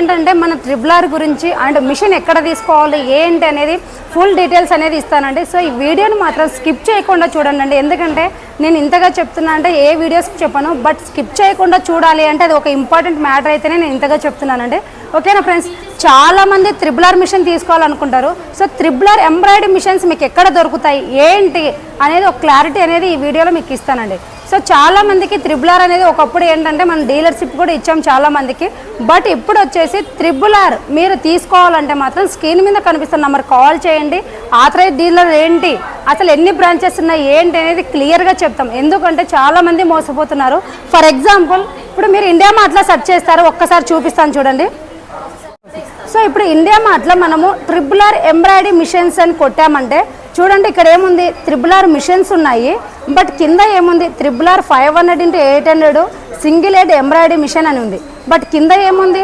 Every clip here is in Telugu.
ఏంటంటే మన ట్రిబులార్ గురించి అండ్ మిషన్ ఎక్కడ తీసుకోవాలి ఏంటి అనేది ఫుల్ డీటెయిల్స్ అనేది ఇస్తానండి. సో ఈ వీడియోని మాత్రం స్కిప్ చేయకుండా చూడండి ఎందుకంటే నేను ఇంతగా చెప్తున్నా అంటే ఏ వీడియోస్ చెప్పను బట్ స్కిప్ చేయకుండా చూడాలి అంటే అది ఒక ఇంపార్టెంట్ మ్యాటర్ అయితేనే నేను ఇంతగా చెప్తున్నానండి. ఓకేనా ఫ్రెండ్స్ చాలామంది triple R machine తీసుకోవాలనుకుంటారు. So triple R embroidery machines మీకు ఎక్కడ దొరుకుతాయి? ఏంటి? అనేది ఒక క్లారిటీ అనేది ఈ వీడియోలో మీకు ఇస్తానండి. సో చాలామందికి త్రిబులార్ అనేది ఒకప్పుడు ఏంటంటే మనం డీలర్షిప్ కూడా ఇచ్చాం చాలామందికి బట్ ఇప్పుడు వచ్చేసి త్రిబులార్ మీరు తీసుకోవాలంటే మాత్రం స్క్రీన్ మీద కనిపిస్తున్న నెంబర్ కాల్ చేయండి. ఆథరైజ్ డీలర్ ఏంటి? అసలు ఎన్ని బ్రాంచెస్ ఉన్నాయి ఏంటి అనేది క్లియర్గా చెప్తాం. ఎందుకంటే చాలామంది మోసపోతున్నారు. ఫర్ ఎగ్జాంపుల్ ఇప్పుడు మీరు ఇండియా మార్ట్లో సెర్చ్ చేస్తారు ఒక్కసారి చూపిస్తాను చూడండి. సో ఇప్పుడు ఇండియా మార్ట్లో మనము ట్రిపుల్ ఆర్ ఎంబ్రాయిడరీ మిషన్స్ అని కొట్టామంటే చూడండి ఇక్కడ ఏముంది? త్రిబుల్ ఆర్ మిషన్స్ ఉన్నాయి. బట్ కింద ఏముంది? Triple R five hundred into eight hundred single head embroidery machine అని ఉంది. బట్ కింద ఏముంది?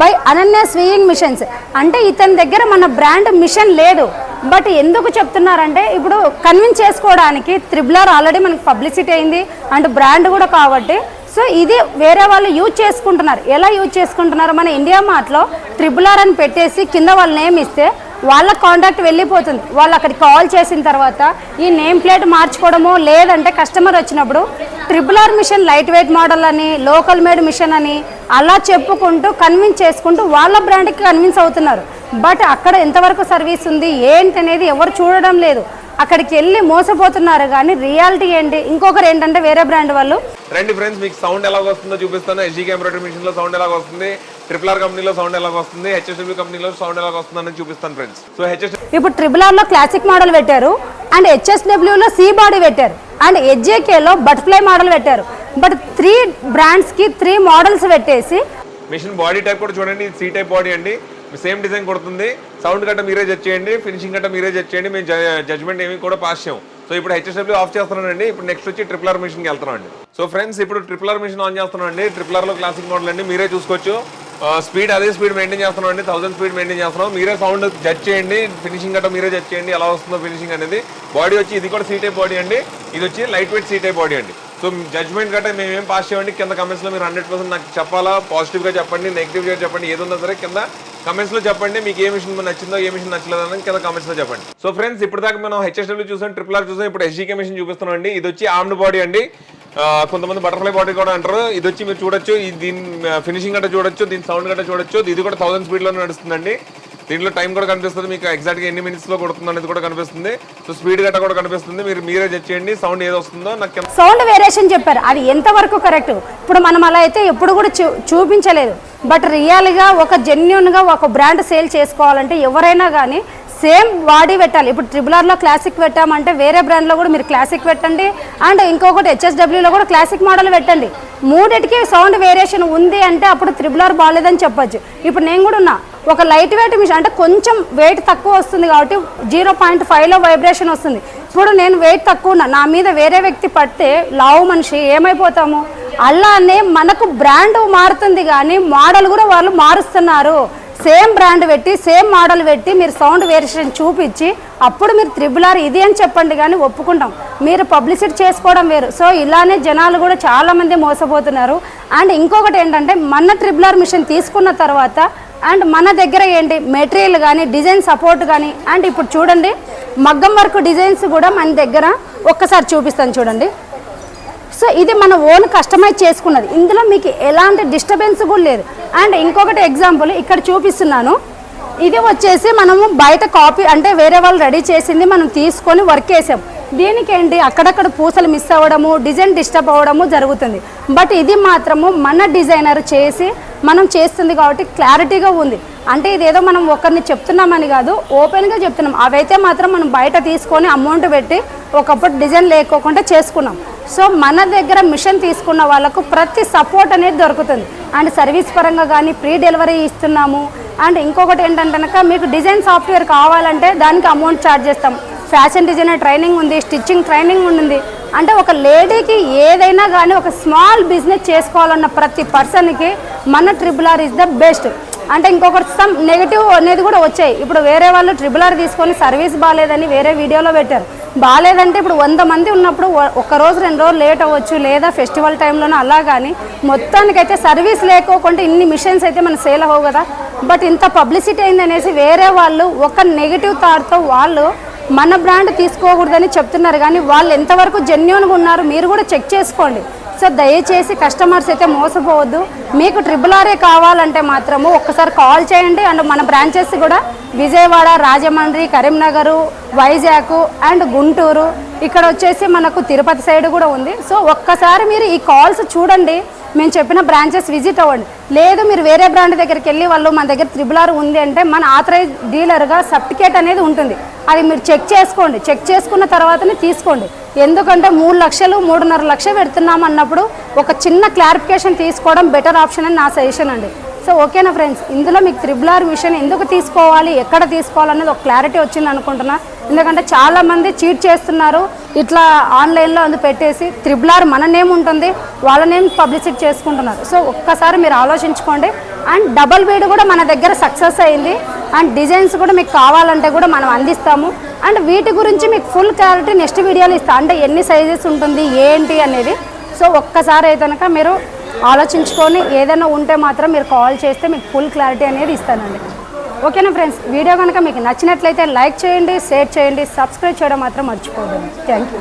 బై అనన్య స్వీయింగ్ మిషన్స్ అంటే ఇతని దగ్గర మన బ్రాండ్ మిషన్ లేదు. బట్ ఎందుకు చెప్తున్నారంటే ఇప్పుడు కన్విన్స్ చేసుకోవడానికి త్రిబుల్ ఆర్ ఆల్రెడీ మనకి పబ్లిసిటీ అయింది అండ్ బ్రాండ్ కూడా కాబట్టి. సో ఇది వేరే వాళ్ళు యూజ్ చేసుకుంటున్నారు. ఎలా యూజ్ చేసుకుంటున్నారు? మన ఇండియా మార్ట్లో ట్రిపుల్ ఆర్ అని పెట్టేసి కింద వాళ్ళ నేమ్ ఇస్తే వాళ్ళ కాంటాక్ట్ వెళ్ళిపోతుంది. వాళ్ళు అక్కడికి కాల్ చేసిన తర్వాత ఈ నేమ్ ప్లేట్ మార్చుకోవడమో లేదంటే కస్టమర్ వచ్చినప్పుడు triple R machine light weight model అని లోకల్ మేడ్ మిషన్ అని అలా చెప్పుకుంటూ కన్విన్స్ చేసుకుంటూ వాళ్ళ బ్రాండ్కి కన్విన్స్ అవుతున్నారు. బట్ అక్కడ ఎంతవరకు సర్వీస్ ఉంది ఏంటి అనేది ఎవరు చూడడం లేదు. అక్కడికి వెళ్ళి మోసపోతున్నారు కానీ రియాలిటీ ఏంటి? ఇంకొకరు ఏంటంటే వేరే బ్రాండ్ వాళ్ళు. రండి ఫ్రెండ్స్ మీకు సౌండ్ ఎలా వస్తుందో చూపిస్తాను. ఎస్జీ ఎంబ్రాయిడరీ మిషన్లో సౌండ్ ఎలా వస్తుంది ట్రిపుల్ ఆర్ కంపెనీలో సౌండ్ ఎలా వస్తుంది హెచ్ఎస్డబ్ల్యూ కంపెనీలో సౌండ్ ఎలా వస్తుంది అని చూపిస్తాను ఫ్రెండ్స్ సో హెచ్ఎస్ ఇప్పుడు ట్రిపుల్ ఆర్లో క్లాసిక్ మోడల్ పెట్టారు అండ్ హెచ్ఎస్డబ్ల్యూలో సి బాడీ పెట్టారు అండ్ హెచ్జేకేలో బటర్ఫ్లై మోడల్ పెట్టారు. బట్ త్రీ బ్రాండ్స్కి త్రీ మోడల్స్ పెట్టేసి మిషన్ బాడీ టైప్ కూడా చూడండి సీ టైప్ బాడీ అండి. సేమ్ డిజైన్ కొడుతుంది. సౌండ్ గట్ట మీరే జడ్జ్ చేయండి ఫినిషింగ్ గట్ట మీరే జడ్జ్ చేయండి మేము జడ్జ్మెంట్ ఏమి కూడా పాస్ చేయం సో ఇప్పుడు హెచ్ఎస్డబ్ల్యూ ఆఫ్ చేస్తున్నానండి. ఇప్పుడు నెక్స్ట్ వచ్చి ట్రిపుల్ ఆర్ మిషన్కి వెళ్తున్నాం అండి సో ఫ్రెండ్స్ ఇప్పుడు ట్రిపుల్ ఆర్ మిషన్ ఆన్ చేస్తున్నాం అండి ట్రిపుల్ ఆర్లో క్లాసిక్ మోడల్ అండి. మీరే చూసుకోవచ్చు. స్పీడ్ అదే స్పీడ్ మెయింటైన్ చేస్తున్నాం అండి థౌసండ్ స్పీడ్ మెయింటైన్ చేస్తున్నాం. మీరే సౌండ్ జడ్జ్ చేయండి. ఫినిషింగ్ గట్ట మీరే జడ్జ్ చేయండి. ఎలా వస్తుందో ఫినిషింగ్ అనేది. బాడీ వచ్చి ఇది కూడా సీ టైప్ బాడీ అండి. ఇది వచ్చి light weight C type body అండి. సో జడ్జ్మెంట్ గట్రా మేము ఏం పాస్ చేయండి కింద కమెంట్స్లో లో మీరు హండ్రెడ్ పర్సెంట్ నాకు చెప్పాలా? పాజిటివ్గా చెప్పండి నెగిటివ్గా చెప్పండి ఏది ఉందా సరే కింద కమెంట్స్లో లో చెప్పండి. మీకు ఏ మిషన్ నచ్చిందో ఏ మిషన్ నచ్చలేదో అని కింద కమెంట్స్లో లో చెప్పండి. సో ఫ్రెండ్స్ ఇప్పటిదాకా మనం హెచ్ఎస్డబ్ల్యూ చూసాం ట్రిపుల్ ఆర్ చూసాం ఇప్పుడు ఎస్జీకే మిషన్ చూపిస్తున్నాం అండి ఇది వచ్చి ఆమ్డ్ బాడీ అండి. కొంతమంది బటర్ఫ్లై బాడీ కూడా అంటారు. ఇది వచ్చి మీరు చూడొచ్చు. దీని ఫినిషింగ్ గట్ట చూడొచ్చు దీని సౌండ్ గట్ట చూడొచ్చు. ఇది కూడా థౌసండ్ స్పీడ్లోనే నడుస్తుందండి. దీంట్లో టైం కూడా కనిపిస్తుంది మీకు ఎగ్జాక్ట్గా ఎన్ని మినిట్స్లో కొడుతుంది అనేది కూడా కనిపిస్తుంది. సో స్పీడ్ గట్ట కూడా కనిపిస్తుంది. మీరు మీరే జడ్జ్ చేయండి సౌండ్ ఏది వస్తుందో నాకు సౌండ్ వేరియేషన్ చెప్పారు. అది ఎంతవరకు కరెక్ట్ ఇప్పుడు మనం అలా అయితే ఎప్పుడు కూడా చూ చూపించలేదు. బట్ రియల్గా ఒక జెన్యున్గా ఒక బ్రాండ్ సేల్ చేసుకోవాలంటే ఎవరైనా కానీ సేమ్ బాడీ పెట్టాలి. ఇప్పుడు ట్రిబుల్ ఆర్లో క్లాసిక్ పెట్టామంటే వేరే బ్రాండ్లో కూడా మీరు క్లాసిక్ పెట్టండి. అండ్ ఇంకొకటి హెచ్ఎస్డబ్ల్యూలో కూడా క్లాసిక్ మోడల్ పెట్టండి. మూడిటికి సౌండ్ వేరియేషన్ ఉంది అంటే అప్పుడు త్రిబుల్ ఆర్ బాగాలేదని చెప్పొచ్చు. ఇప్పుడు నేను కూడా ఉన్నా. ఒక లైట్ వెయిట్ మిషన్ అంటే కొంచెం వెయిట్ తక్కువ వస్తుంది కాబట్టి జీరో పాయింట్ ఫైవ్లో వైబ్రేషన్ వస్తుంది. ఇప్పుడు నేను వెయిట్ తక్కువ ఉన్నా. నా మీద వేరే వ్యక్తి పడితే లావు మనిషి ఏమైపోతాము? అలానే మనకు బ్రాండ్ మారుతుంది కానీ మోడల్ కూడా వాళ్ళు మారుస్తున్నారు. సేమ్ బ్రాండ్ పెట్టి సేమ్ మోడల్ పెట్టి మీరు సౌండ్ వేరియేషన్ చూపించి అప్పుడు మీరు త్రిబుల్ ఆర్ ఇది అని చెప్పండి కానీ ఒప్పుకుంటాం. మీరు పబ్లిసిటీ చేసుకోవడం వేరు. సో ఇలానే జనాలు కూడా చాలామంది మోసపోతున్నారు. అండ్ ఇంకొకటి ఏంటంటే మన ట్రిబుల్ ఆర్ మిషన్ తీసుకున్న తర్వాత అండ్ మన దగ్గర ఏంటి మెటీరియల్ కానీ డిజైన్ సపోర్ట్ కానీ అండ్ ఇప్పుడు చూడండి మగ్గం వర్క్ డిజైన్స్ కూడా మన దగ్గర ఒక్కసారి చూపిస్తాను చూడండి. సో ఇది మన ఓన్ కస్టమైజ్ చేసుకున్నది. ఇందులో మీకు ఎలాంటి డిస్టర్బెన్స్ కూడా లేదు. అండ్ ఇంకొకటి ఎగ్జాంపుల్ ఇక్కడ చూపిస్తున్నాను. ఇది వచ్చేసి మనము బయట కాపీ అంటే వేరే వాళ్ళు రెడీ చేసింది మనం తీసుకొని వర్క్ వేసాం దీనికి ఏంటి? అక్కడక్కడ పూసలు మిస్ అవ్వడము డిజైన్ డిస్టర్బ్ అవ్వడము జరుగుతుంది. బట్ ఇది మాత్రము మన డిజైనర్ చేసి మనం చేస్తుంది కాబట్టి క్లారిటీగా ఉంది. అంటే ఇదేదో మనం ఒకరిని చెప్తున్నామని కాదు ఓపెన్గా చెప్తున్నాం. అవైతే మాత్రం మనం బయట తీసుకొని అమౌంట్ పెట్టి ఒకప్పుడు డిజైన్ లేకోకుండా చేసుకున్నాం. సో మన దగ్గర మిషన్ తీసుకున్న వాళ్ళకు ప్రతి సపోర్ట్ అనేది దొరుకుతుంది. అండ్ సర్వీస్ పరంగా కానీ ప్రీ డెలివరీ ఇస్తున్నాము. అండ్ ఇంకొకటి ఏంటంటే కనుక మీకు డిజైన్ సాఫ్ట్వేర్ కావాలంటే దానికి అమౌంట్ ఛార్జ్ చేస్తాం. ఫ్యాషన్ డిజైనర్ ట్రైనింగ్ ఉంది స్టిచ్చింగ్ ట్రైనింగ్ ఉంది. అంటే ఒక లేడీకి ఏదైనా కానీ ఒక స్మాల్ బిజినెస్ చేసుకోవాలన్న ప్రతి పర్సన్కి మన triple R is the best. అంటే ఇంకొకటి సమ్ నెగిటివ్ అనేది కూడా వచ్చాయి. ఇప్పుడు వేరే వాళ్ళు ట్రిపుల్ ఆర్ తీసుకొని సర్వీస్ బాగాలేదని వేరే వీడియోలో పెట్టారు. బాగాలేదంటే ఇప్పుడు వంద మంది ఉన్నప్పుడు ఒకరోజు ఒక రోజు రెండు రోజులు లేట్ అవ్వచ్చు లేదా ఫెస్టివల్ టైంలోనో అలా కానీ మొత్తానికైతే సర్వీస్ లేకోకుండా ఇన్ని మిషన్స్ అయితే మనం సేల్ అవ్వవు కదా. బట్ ఇంత పబ్లిసిటీ అయిందనేసి వేరే వాళ్ళు ఒక నెగిటివ్ థాట్తో వాళ్ళు మన బ్రాండ్ తీసుకోకూడదని చెప్తున్నారు. కానీ వాళ్ళు ఎంతవరకు జెన్యున్గా ఉన్నారు మీరు కూడా చెక్ చేసుకోండి. సో దయచేసి కస్టమర్స్ అయితే మోసపోవద్దు. మీకు ట్రిపుల్ ఆర్ఏ కావాలంటే మాత్రము ఒక్కసారి కాల్ చేయండి. అండ్ మన బ్రాంచెస్ కూడా విజయవాడ రాజమండ్రి కరీంనగర్ వైజాగ్ అండ్ గుంటూరు. ఇక్కడ వచ్చేసి మనకు తిరుపతి సైడ్ కూడా ఉంది. సో ఒక్కసారి మీరు ఈ కాల్స్ చూడండి. మేము చెప్పిన బ్రాంచెస్ విజిట్ అవ్వండి. లేదు మీరు వేరే బ్రాండ్ దగ్గరికి వెళ్ళి వాళ్ళు మన దగ్గర త్రిబుల్ ఆర్ ఉంది అంటే మన ఆథరైజ్ డీలర్గా సర్టిఫికేట్ అనేది ఉంటుంది. అది మీరు చెక్ చేసుకోండి. చెక్ చేసుకున్న తర్వాతనే తీసుకోండి. ఎందుకంటే మూడు లక్షలు మూడున్నర లక్షలు పెడుతున్నాం అన్నప్పుడు ఒక చిన్న క్లారిఫికేషన్ తీసుకోవడం బెటర్ ఆప్షన్ అని నా సజెషన్ అండి. సో ఓకేనా ఫ్రెండ్స్? ఇందులో మీకు త్రిబుల్ ఆర్ విషయం ఎందుకు తీసుకోవాలి ఎక్కడ తీసుకోవాలనేది ఒక క్లారిటీ వచ్చింది అనుకుంటున్నా. ఎందుకంటే చాలా మంది చీట్ చేస్తున్నారు ఇట్లా ఆన్లైన్లో అందు పెట్టేసి త్రిబుల్ ఆర్ మన నేమ్ ఉంటుంది వాళ్ళ నేమ్ పబ్లిసిటీ చేసుకుంటున్నారు. సో ఒక్కసారి మీరు ఆలోచించుకోండి. అండ్ డబల్ బీడ్ కూడా మన దగ్గర సక్సెస్ అయింది. అండ్ డిజైన్స్ కూడా మీకు కావాలంటే కూడా మనం అందిస్తాము. అండ్ వీటి గురించి మీకు ఫుల్ క్లారిటీ నెక్స్ట్ వీడియోలు ఇస్తాను అంటే ఎన్ని సైజెస్ ఉంటుంది ఏంటి అనేది. సో ఒక్కసారి అయితే కనుక మీరు ఆలోచించుకొని ఏదైనా ఉంటే మాత్రం మీరు కాల్ చేస్తే మీకు ఫుల్ క్లారిటీ అనేది ఇస్తానండి. ఓకేనా ఫ్రెండ్స్? వీడియో కనుక మీకు నచ్చినట్లయితే లైక్ చేయండి షేర్ చేయండి సబ్స్క్రైబ్ చేయడం మాత్రం మర్చిపోదండి థ్యాంక్ యూ